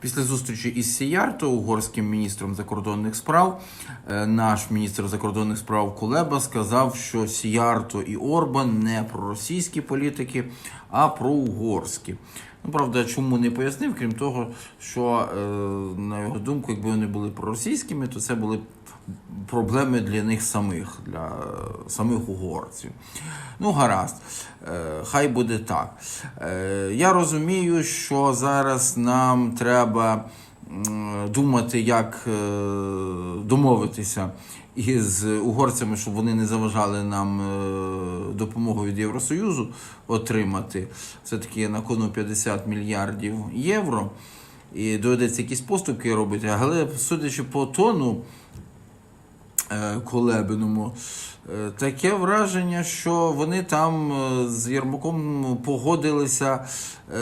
Після зустрічі із Сіярто, угорським міністром закордонних справ, е, наш міністр закордонних справ Кулеба сказав, що Сіярто і Орбан не про російські політики, а про угорські. Ну, правда, чому не пояснив, крім того, що, е, на його думку, якби вони були проросійськими, то це були проблеми для них самих, для самих угорців. Ну, гаразд, Е, хай буде так. Е, Я розумію, що зараз нам треба думати, як е, домовитися із угорцями, щоб вони не заважали нам допомогу від Євросоюзу отримати. Все-таки на кону 50 мільярдів євро. І доведеться якісь поступки робити. Але судячи по тону Колебиному, е, таке враження, що вони там е, з Єрмаком погодилися е,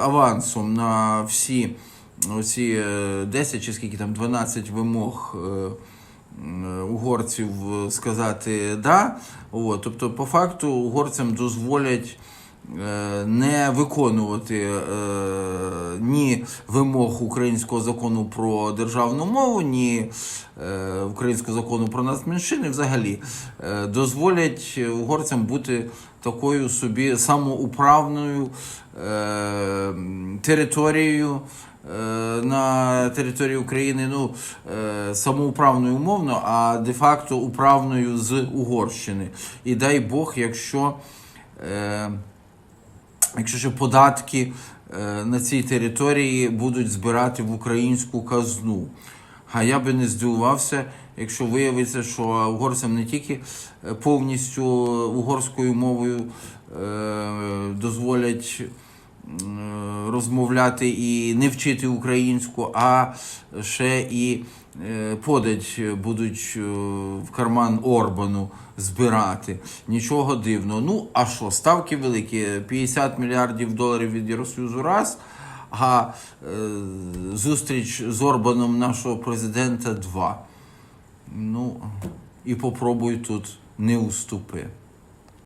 авансом на всі оці е, 10 чи скільки там 12 вимог. е, Угорців е, сказати да. От, тобто, по факту, угорцям дозволять е, не виконувати е, ні вимог українського закону про державну мову, ні е, українського закону про нацменшини, взагалі е, дозволять угорцям бути такою собі самоуправною е, територією. е, На території України ну, е, самоуправною умовно, а де-факто управною з Угорщини. І дай Бог, якщо е, якщо ще податки е, на цій території будуть збирати в українську казну. А я би не здивувався, якщо виявиться, що угорцям не тільки е, повністю угорською мовою е, дозволять розмовляти і не вчити українську, а ще і е, подать будуть е, в карман Орбану збирати. Нічого дивного. Ну, а що, ставки великі, 50 мільярдів доларів від Євросоюзу раз, а е, зустріч з Орбаном нашого президента два. Ну, і попробуй тут не уступи.